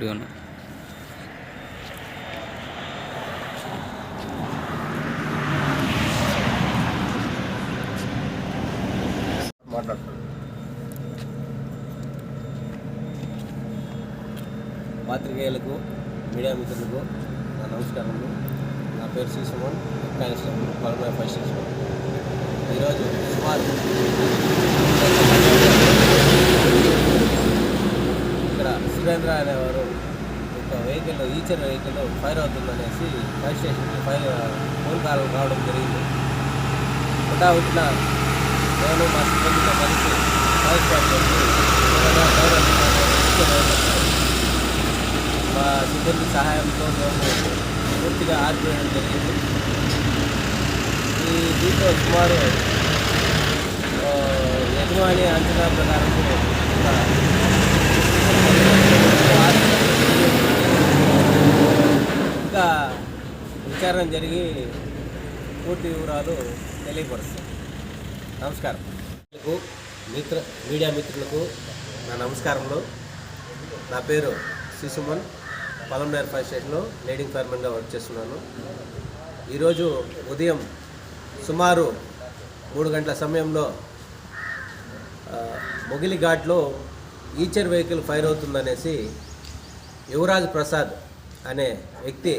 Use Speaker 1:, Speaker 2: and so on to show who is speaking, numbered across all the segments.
Speaker 1: వీడియోను.
Speaker 2: పాత్రికేయులకు మీడియా మిత్రులకు నా నమస్కారము నా పేరు శ్రీ సుమన్ ఫైవ్ ఈరోజు సుమారు సురేంద్ర అనేవారు ఒక వెహికల్ ఈచర్ వెహికల్ ఫైర్ అవుతుందనేసి ఫైర్ స్టేషన్కి ఫైర్ ఫోన్ కాల్ రావడం జరిగింది. పుట్టా పుట్టిన నేను మా సిబ్బందితో కలిసి ఫైర్ స్టార్ట్ ఫైర్ మా సిబ్బంది సహాయంతో మేము పూర్తిగా ఆర్పేయడం జరిగింది. ఈ దీంట్లో సుమారు యజమాని అంచనా ప్రకారం ఒక ఇంకా ప్రమాదం జరిగి పూర్తి వివరాలు తెలియపరుస్తాం. నమస్కారం. మిత్ర మీడియా మిత్రులకు నా నమస్కారములు. నా పేరు శిశుమన్ పలంనేర్ ఫైర్ స్టేషన్లో లీడింగ్ ఫైర్మెన్గా వర్క్ చేస్తున్నాను. ఈరోజు ఉదయం సుమారు మూడు గంటల సమయంలో మొగిలి ఘాట్లో ఈచర్ వెహికల్ ఫైర్ అవుతుందనేసి యువరాజ్ ప్రసాద్ అనే వ్యక్తి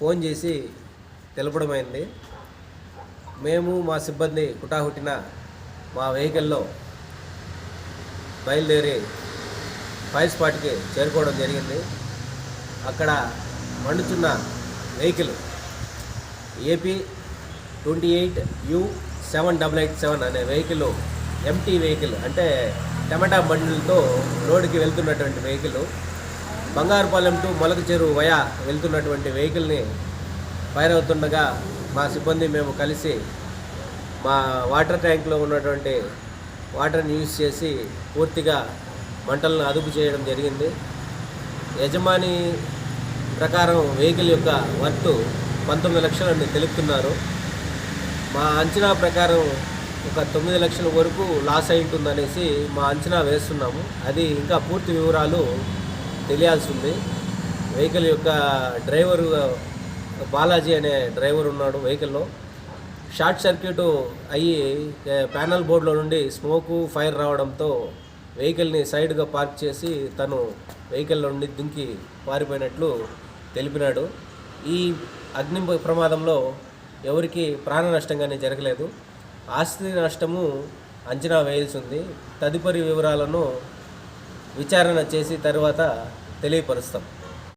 Speaker 2: ఫోన్ చేసి తెలపడమైంది. మేము మా సిబ్బంది హుటాహుటిన మా వెహికల్లో బయలుదేరి ఫైర్ స్పాట్కి చేరుకోవడం జరిగింది. అక్కడ మండుతున్న vehicle AP twenty eight U seven double eight seven అనే వెహికల్ ఎంటీ వెహికల్ అంటే టమాటా బండిలతో రోడ్డుకి వెళ్తున్నటువంటి వెహికల్. బంగారుపాలెం టు మొలక చెరువు వయా వెళ్తున్నటువంటి వెహికల్ని ఫైర్ అవుతుండగా మా సిబ్బంది మేము కలిసి మా వాటర్ ట్యాంక్లో ఉన్నటువంటి వాటర్ని యూజ్ చేసి పూర్తిగా మంటలను అదుపు చేయడం జరిగింది. యజమాని ప్రకారం వెహికల్ యొక్క వర్త్ పంతొమ్మిది లక్షలని తెలుపుతున్నారు. మా అంచనా ప్రకారం ఒక తొమ్మిది లక్షల వరకు లాస్ అయి ఉంటుందనేసి మా అంచనా వేస్తున్నాము. అది ఇంకా పూర్తి వివరాలు తెలియాల్సి ఉంది వెహికల్ యొక్క డ్రైవరు బాలాజీ అనే డ్రైవర్ ఉన్నాడు వెహికల్లో. షార్ట్ సర్క్యూట్ అయ్యి ప్యానల్ బోర్డులో నుండి స్మోకు ఫైర్ రావడంతో వెహికల్ని సైడ్గా పార్క్ చేసి తను వెహికల్ నుండి దుంకి పారిపోయినట్లు తెలిపినాడు. ఈ అగ్ని ప్రమాదంలో ఎవరికి ప్రాణ నష్టం కానీ జరగలేదు. ఆస్తి నష్టము అంచనా వేయాల్సి ఉంది. తదుపరి వివరాలను విచారణ చేసి తర్వాత తెలియపరుస్తాం.